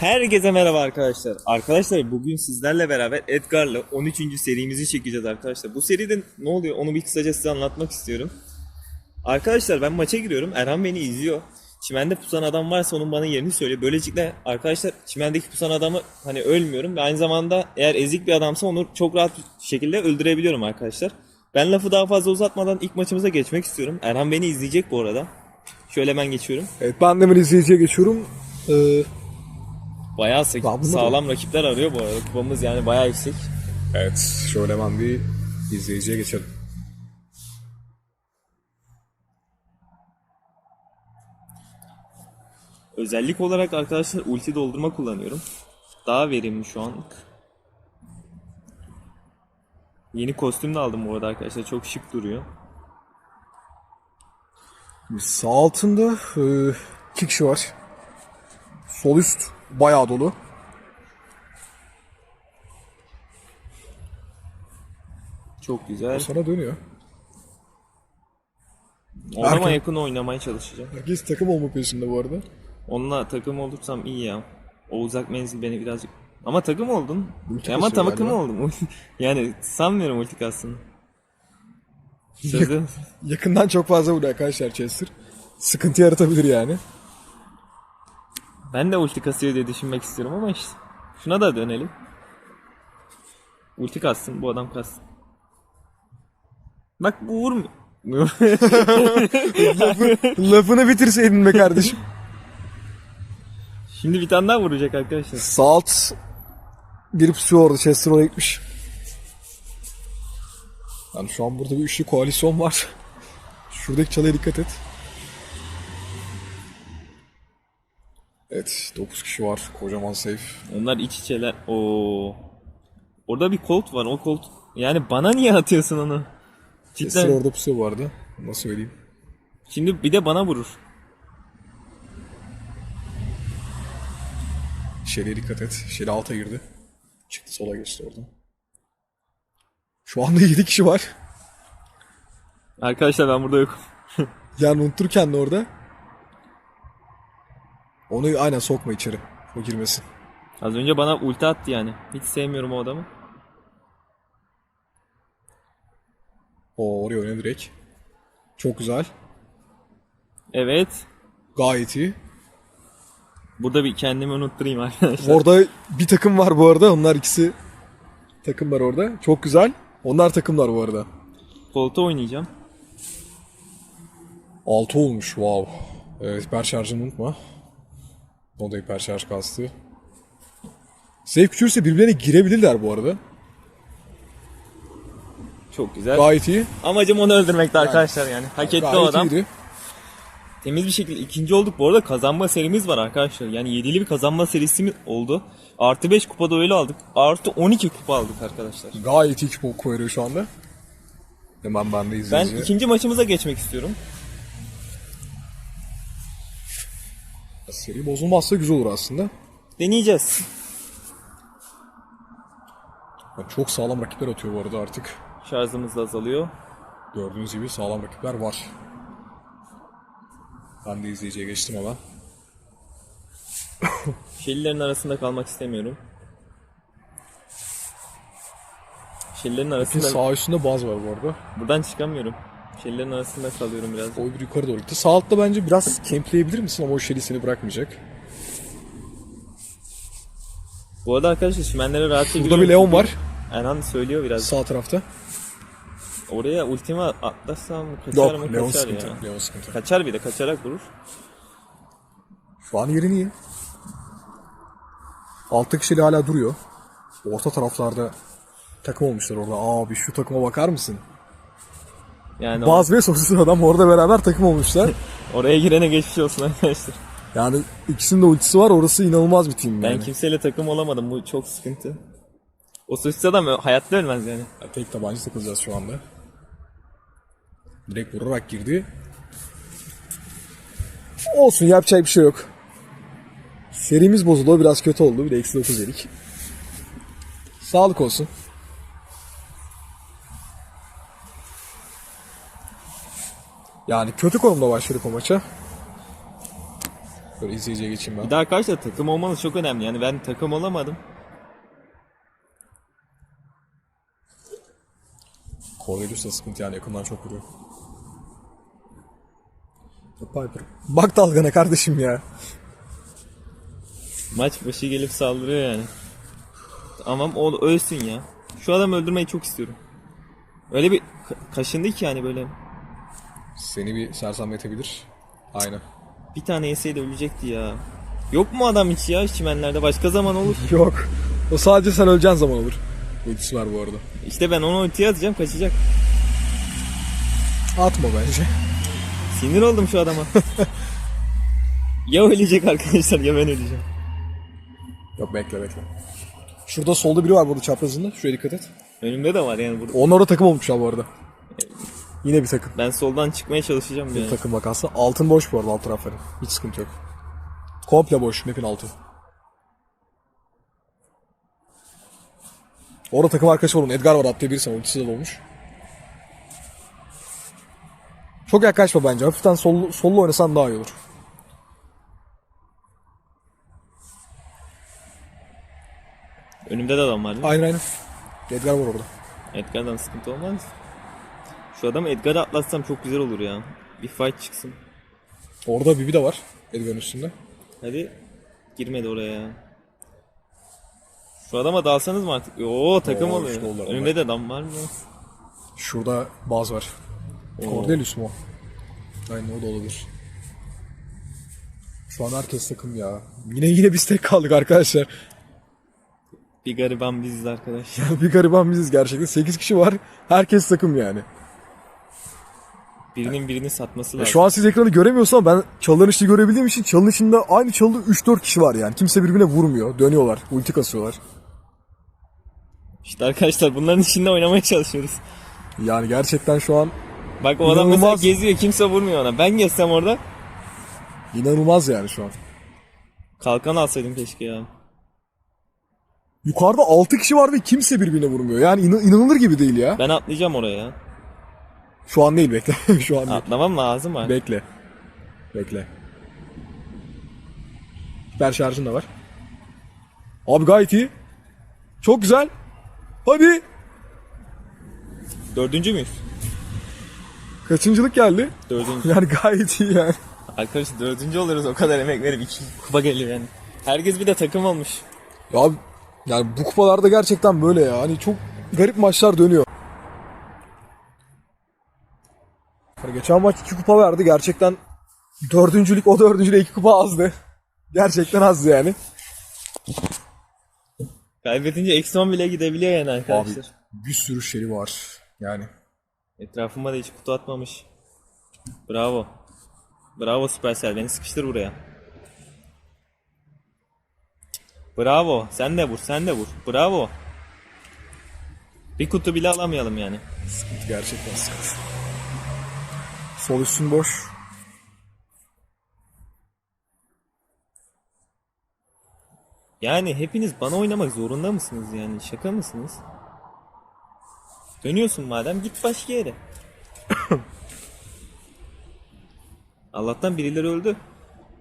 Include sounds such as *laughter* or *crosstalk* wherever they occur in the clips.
Herkese merhaba arkadaşlar. Arkadaşlar bugün sizlerle beraber Edgar'la 13. serimizi çekeceğiz arkadaşlar. Bu seride ne oluyor onu bir kısaca size anlatmak istiyorum. Arkadaşlar ben maça giriyorum. Erhan beni izliyor. Çimende pusan adam varsa onun bana yerini söyle. Böylelikle arkadaşlar çimendeki pusan adamı hani ölmüyorum ve aynı zamanda eğer ezik bir adamsa onu çok rahat bir şekilde öldürebiliyorum arkadaşlar. Ben lafı daha fazla uzatmadan ilk maçımıza geçmek istiyorum. Erhan beni izleyecek bu arada. Şöyle ben geçiyorum. Evet ben de izleyiciye geçiyorum. Ee, Bayağı da- sağlam rakipler arıyor bu arada. Kupamız yani bayağı yüksek. evet şöyle hemen bir izleyiciye geçelim. Özellik olarak arkadaşlar ulti doldurma kullanıyorum. Daha verimli şu an. Yeni kostüm de aldım bu arada arkadaşlar. Çok şık duruyor. Sağ altında e, iki kişi var. Sol üst bayağı dolu. Çok güzel. Sana dönüyor. Onunla Erken- yakın oynamaya çalışacağım. Herkes takım olma peşinde bu arada. Onunla takım olursam iyi ya. O uzak menzil beni birazcık... Ama takım oldun. Ulti Ama kasıyor takım galiba. oldum. *laughs* yani sanmıyorum ulti kastını. Sözü... Yakından çok fazla vuruyor arkadaşlar Chester. Sıkıntı yaratabilir yani. Ben de ulti kasıyor diye düşünmek istiyorum ama işte. Şuna da dönelim. Ulti kassın, bu adam kassın. Bak bu vurmuyor. *laughs* Lafını bitirseydin be kardeşim. Şimdi bir tane daha vuracak arkadaşlar. Sağ alt bir pusuyor orada Chester oraya gitmiş. Yani şu an burada bir üçlü koalisyon var. *laughs* Şuradaki çalıya dikkat et. Evet 9 kişi var. Kocaman safe. Onlar iç içeler. Oo. Orada bir kolt var. O kolt yani bana niye atıyorsun onu? Cidden. orada pusuyor bu arada. Nasıl söyleyeyim? Şimdi bir de bana vurur. Şeli'ye dikkat et. Şeli alta girdi. Çıktı sola geçti oradan. Şu anda *laughs* 7 kişi var. Arkadaşlar ben burada yokum. *laughs* Yani unuturken de orada. Onu aynen sokma içeri. O girmesin. Az önce bana ulti attı yani. Hiç sevmiyorum o adamı. O oraya oyna direkt. Çok güzel. Evet. Gayet iyi. Burada bir kendimi unutturayım arkadaşlar. Orada bir takım var bu arada. Onlar ikisi takım var orada. Çok güzel. Onlar takımlar bu arada. Koltuğa oynayacağım. 6 olmuş. Wow. Evet, hiper şarjını unutma. O da hiper şarj kastı. Safe küçülse birbirlerine girebilirler bu arada. Çok güzel. Gayet iyi. Amacım onu öldürmekti arkadaşlar yani. Hak etti o Gayet adam. iyiydi. Temiz bir şekilde ikinci olduk. Bu arada kazanma serimiz var arkadaşlar. Yani 7'li bir kazanma serisi mi oldu. Artı 5 kupada öyle aldık. Artı 12 kupa aldık arkadaşlar. Gayet iyi ki veriyor şu anda. Hemen ben de Ben ikinci maçımıza geçmek istiyorum. Seri bozulmazsa güzel olur aslında. Deneyeceğiz. Çok sağlam rakipler atıyor bu arada artık. Şarjımız da azalıyor. Gördüğünüz gibi sağlam rakipler var. Ben de izleyiciye geçtim hemen. *coughs* Şelilerin arasında kalmak istemiyorum. Şelilerin arasında sağ üstünde baz var bu arada. buradan çıkamıyorum. Şelilerin arasında kalıyorum biraz. O bir yukarı doğru gitti. Sağ altta bence biraz campleyebilir misin ama o şeli seni bırakmayacak. Bu arada arkadaşlar şimenlere rahatça Burada giriyorum bir Leon var. Erhan söylüyor biraz. Sağ tarafta. Oraya ultimi atlasam kaçar Yok mı? Leon Kaçar sıkıntı. ya. Leon sıkıntı. Kaçar bir de kaçarak vurur. Şu an yerini iyi. Alttaki şeli hala duruyor. Orta taraflarda takım olmuşlar orada. Abi şu takıma bakar mısın? Yani Baz ve sosis adam orada beraber takım olmuşlar. *laughs* oraya girene geçmiş olsun arkadaşlar. Yani ikisinin de ultisi var. Orası inanılmaz bir team Ben yani. kimseyle takım olamadım. Bu çok sıkıntı. O sosis adam hayatta ölmez yani. Ya Tek tabanca takılacağız şu anda. Direkt vurarak girdi. Olsun yapacak bir şey yok. Serimiz bozuldu. Biraz kötü oldu. Bir de eksi 9 yedik. Sağlık olsun. Yani kötü konumda başladık o maça. Böyle izleyiciye geçeyim ben. Bir de arkadaşlar takım olmanız çok önemli. Yani ben takım olamadım. Cornelius da sıkıntı yani yakından çok vuruyor. Piper. Bak dalgana kardeşim ya. Maç başı gelip saldırıyor yani. Tamam o ölsün ya. Şu adamı öldürmeyi çok istiyorum. Öyle bir ka- kaşındı ki yani böyle. Seni bir sersemletebilir. Aynen. Bir tane yeseydi ölecekti ya. Yok mu adam hiç ya çimenlerde? Başka zaman olur. *laughs* Yok. O sadece sen öleceğin zaman olur. Ultisi var bu arada. İşte ben onu ultiye atacağım kaçacak. Atma bence. Sinir oldum şu adama. *laughs* ya ölecek arkadaşlar ya ben öleceğim. Yok bekle bekle. Şurada solda biri var burada çaprazında. Şuraya dikkat et. Önümde de var yani burada. Onlar da takım olmuşlar bu arada. Yine bir takım. Ben soldan çıkmaya çalışacağım Bir yani. takım vakası. Altın boş bu arada alt tarafları. Hiç sıkıntı yok. Komple boş map'in altı. Orada takım arkadaşı var onun. Edgar var atlayabilirsen. Ultisi de olmuş. Çok yaklaşma bence. Hafiften sollu, sollu oynasan daha iyi olur. Önümde de adam var değil mi? Aynen aynen. Edgar var orada. Edgar'dan sıkıntı olmaz. Şu adamı Edgar'a atlatsam çok güzel olur ya. Bir fight çıksın. Orada Bibi de var. Edgar'ın üstünde. Hadi girmedi oraya ya. Şu adama dalsanız mı artık? Oo takım Oo, oluyor. işte Önümde de adam var mı? Şurada Baz var. Cornelius mu o? Aynen o da olabilir. Şu an herkes takım ya. Yine yine biz tek kaldık arkadaşlar. Bir gariban biziz arkadaş. *laughs* bir gariban biziz gerçekten. 8 kişi var. Herkes takım yani. Birinin birini satması lazım. şu an siz ekranı göremiyorsunuz ama ben çalıların içini görebildiğim için çalının içinde aynı çalıda 3-4 kişi var yani. Kimse birbirine vurmuyor. Dönüyorlar. Ulti kasıyorlar. İşte arkadaşlar bunların içinde oynamaya çalışıyoruz. Yani gerçekten şu an Bak o adam mesela İnanılmaz. geziyor kimse vurmuyor ona. Ben gezsem orada inanılmaz yani şu an. kalkan alsaydım keşke ya. Yukarıda 6 kişi var ve kimse birbirine vurmuyor. Yani inan- inanılır gibi değil ya. Ben atlayacağım oraya ya. Şu an değil bekle. *laughs* şu an değil. Atlamam lazım artık. Bekle. Bekle. Hiper şarjın da var. Abi gayet iyi. Çok güzel. Hadi. Dördüncü müyüz? Kaçıncılık geldi? Dördüncü. *laughs* Yani gayet iyi yani. Arkadaşlar dördüncü oluyoruz o kadar emek verip iki kupa geliyor yani. Herkes bir de takım olmuş. Ya abi, yani bu kupalarda gerçekten böyle ya. Hani çok garip maçlar dönüyor. Hani geçen maç iki kupa verdi. Gerçekten dördüncülük o dördüncülüğe iki kupa azdı. Gerçekten azdı yani. Kaybedince eksi 10 bile gidebiliyor yani arkadaşlar. Abi bir sürü şey var. Yani. Etrafıma da hiç kutu atmamış. Bravo. Bravo Supercell beni sıkıştır buraya. Bravo. Sen de vur, sen de vur. Bravo. Bir kutu bile alamayalım yani. Sıkıntı gerçekten sıkıntı. Sol üstün boş. Yani hepiniz bana oynamak zorunda mısınız yani? Şaka mısınız? Dönüyorsun madem git başka yere. *coughs* Allah'tan birileri öldü.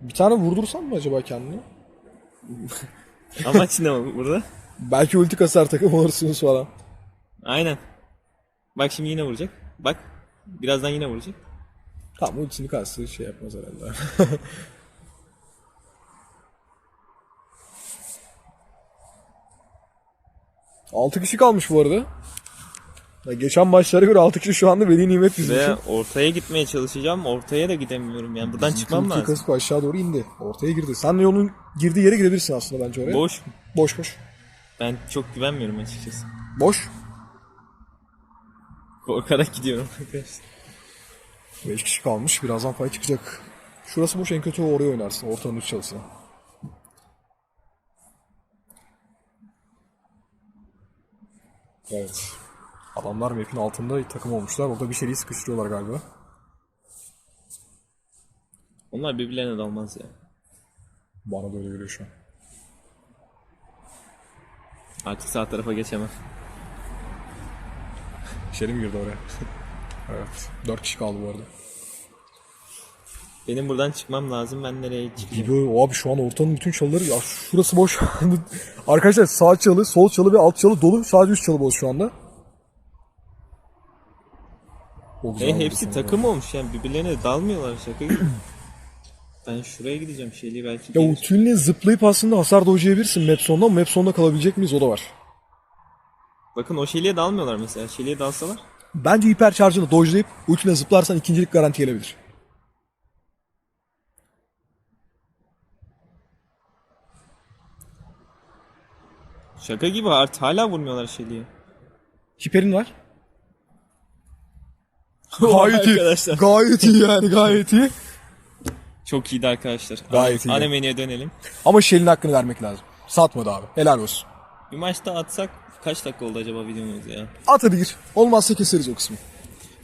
Bir tane vurdursam mı acaba kendini? *laughs* Amaç ne burada? Belki ulti kasar takım olursunuz falan. Aynen. Bak şimdi yine vuracak. Bak. Birazdan yine vuracak. Tamam ultisini kastı şey yapmaz herhalde. *laughs* Altı kişi kalmış bu arada. Ya geçen maçlara göre 6 kişi şu anda veli nimet bizim Ve için. ortaya gitmeye çalışacağım. Ortaya da gidemiyorum yani. Buradan çıkmam Ulti lazım. kasıp aşağı doğru indi. Ortaya girdi. Sen de yolun girdiği yere girebilirsin aslında bence oraya. Boş. Boş boş. Ben çok güvenmiyorum açıkçası. Boş. Korkarak gidiyorum arkadaşlar. *laughs* 5 kişi kalmış. Birazdan pay çıkacak. Şurası boş en kötü oraya oynarsın. Ortanın üst çalısına. Evet. Adamlar map'in altında takım olmuşlar. Orada bir şeyi sıkıştırıyorlar galiba. Onlar birbirlerine dalmaz ya. Bana da öyle geliyor şu an. Artık sağ tarafa geçemem. İçeri mi girdi oraya? *laughs* evet. 4 kişi kaldı bu arada. Benim buradan çıkmam lazım. Ben nereye çıkacağım? Biliyorum abi şu an ortanın bütün çalıları ya şurası boş. *laughs* Arkadaşlar sağ çalı, sol çalı ve alt çalı dolu. Sadece üst çalı boş şu anda. O güzel E, hepsi takım olmuş yani birbirlerine dalmıyorlar şaka gibi. *clears throat* ben şuraya gideceğim şeyli belki. Ya gelir. ultinle zıplayıp aslında hasar dojlayabilirsin map sonunda ama map sonunda kalabilecek miyiz o da var. Bakın o şeyliğe dalmıyorlar mesela. Şeyliğe dalsalar. Bence hiper şarjını dojlayıp ultinle zıplarsan ikincilik garanti gelebilir. Şaka gibi art hala vurmuyorlar şeyliğe. Hiperin var. *laughs* Gayet iyi. Arkadaşlar. Gayet iyi yani gayet iyi. Çok iyiydi arkadaşlar. Gayet iyi. Ana menüye dönelim. Ama Shell'in hakkını vermek lazım. Satmadı abi. Helal olsun. Bir maçta atsak kaç dakika oldu acaba videomuz ya? Atabilir. Olmazsa keseriz o kısmı.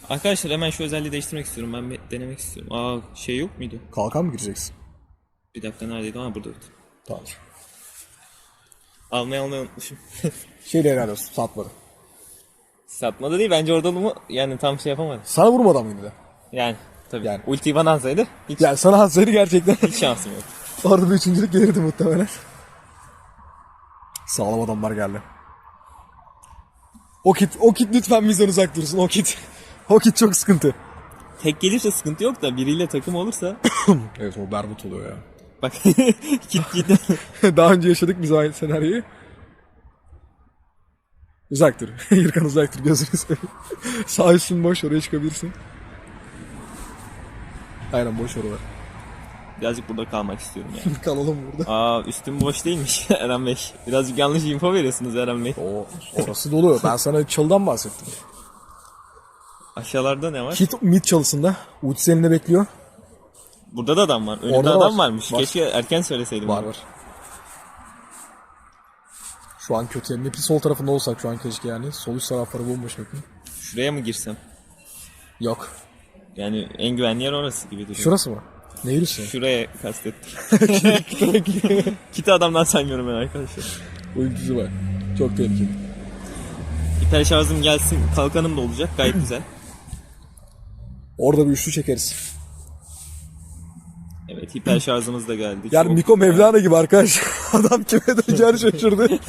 Arkadaşlar hemen şu özelliği değiştirmek istiyorum. Ben bir denemek istiyorum. Aa şey yok muydu? Kalkan mı gireceksin? Bir dakika neredeydi? Aa buradaydı. Tamamdır. Almayı almayı unutmuşum. *laughs* Şeyle helal olsun. Satmadı. Satmadı değil bence orada mu yani tam şey yapamadı. Sana vurmadan mıydı da? Yani tabii. Yani. Ultiyi bana alsaydı hiç, Yani sana hazırı gerçekten. *laughs* hiç şansım yok. Orada bir üçüncülük gelirdi muhtemelen. Sağlam adamlar geldi. O kit, o kit lütfen bizden uzak dursun. O kit. *laughs* O kit çok sıkıntı. Tek gelirse sıkıntı yok da biriyle takım olursa *coughs* Evet o berbat oluyor ya. bak *laughs* git git. *laughs* Daha önce yaşadık biz aynı senaryoyu. Uzaktır. Yırkan uzaktır gözünü seveyim. Sağ üstün boş oraya çıkabilirsin. Aynen boş oralar. Birazcık burada kalmak istiyorum yani. *laughs* Kalalım burada. Aa üstüm boş değilmiş *laughs* Eren Bey. Birazcık yanlış info veriyorsunuz Eren Bey. O orası dolu. Ben sana çalıdan bahsettim. Aşağılarda ne var? Kit mid çalısında. Ultisi elinde bekliyor. Burada da adam var. Önümde Orada da adam var. varmış. Var. Keşke erken söyleseydim. Var onu. var. Şu an kötü. Map'in sol tarafında olsak şu an keşke yani. Sol üst tarafları bomboş map'in. Şuraya mı girsem? Yok. Yani en güvenli yer orası gibi duruyor. Şurası mı? Ne yürüsün? Şuraya kastettim. *laughs* Kiti adamdan saymıyorum ben arkadaşlar. Ultisi var. Çok tehlikeli. Hiper şarjım gelsin. Kalkanım da olacak. Gayet *clears throat* güzel. Orada bir üçlü çekeriz. Evet hiper şarjımız da geldi. Yani Çok- Miko Mevlana gibi arkadaş. *laughs* Adam kime döneceğini şaşırdı. *laughs*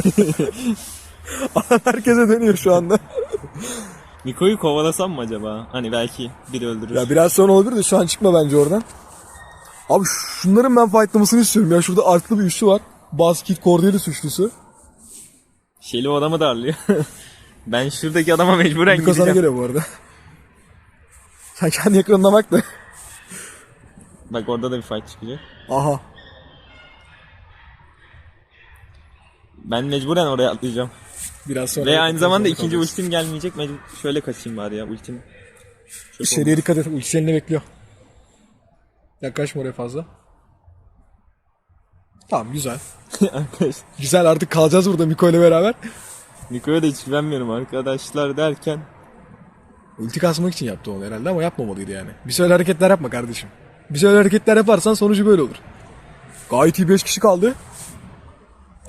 Adam herkese dönüyor şu anda. Miko'yu kovalasam mı acaba? Hani belki biri öldürür. Ya biraz sonra olabilir de şu an çıkma bence oradan. Abi şunların ben fightlamasını istiyorum ya. Şurada artlı bir üçlü var. Basket Cordelis üçlüsü. Şeli o adamı darlıyor. *laughs* ben şuradaki adama mecburen sana gideceğim. geliyor bu arada. *laughs* Sen kendi ekranına bak da. Bak orada da bir fight çıkacak. Aha. Ben mecburen oraya atlayacağım. Biraz sonra. Ve aynı zamanda ikinci kalacağız. ultim gelmeyecek. Mecbur şöyle kaçayım bari ya ultim. Çok İçeriye dikkat et. Ultisi elinde bekliyor. Yaklaşma oraya fazla. Tamam güzel. *laughs* Arkadaş. Güzel artık kalacağız burada Miko ile beraber. Miko'ya da hiç güvenmiyorum arkadaşlar derken. Ulti kasmak için yaptı onu herhalde ama yapmamalıydı yani. Bir şöyle hareketler yapma kardeşim. Bir şöyle hareketler yaparsan sonucu böyle olur. Gayet iyi 5 kişi kaldı.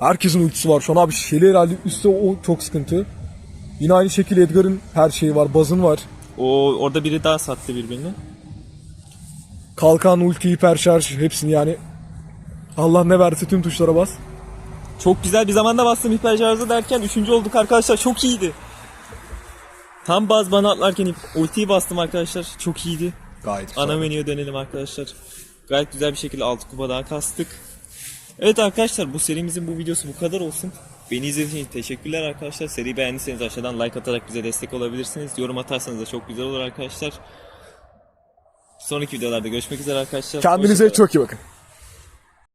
Herkesin ultisi var şu an abi. Şeli herhalde üstte o çok sıkıntı. Yine aynı şekilde Edgar'ın her şeyi var. Bazın var. O orada biri daha sattı birbirini. Kalkan, ulti, hiper şarj hepsini yani. Allah ne verse tüm tuşlara bas. Çok güzel bir zamanda bastım hiper şarjı derken üçüncü olduk arkadaşlar. Çok iyiydi. Tam baz bana atlarken ultiyi bastım arkadaşlar. Çok iyiydi. Gayet güzel. Ana menüye dönelim arkadaşlar. Gayet güzel bir şekilde 6 kupa daha kastık. Evet arkadaşlar bu serimizin bu videosu bu kadar olsun. Beni izlediğiniz için teşekkürler arkadaşlar. Seriyi beğendiyseniz aşağıdan like atarak bize destek olabilirsiniz. Yorum atarsanız da çok güzel olur arkadaşlar. Sonraki videolarda görüşmek üzere arkadaşlar. Kendinize çok iyi bakın.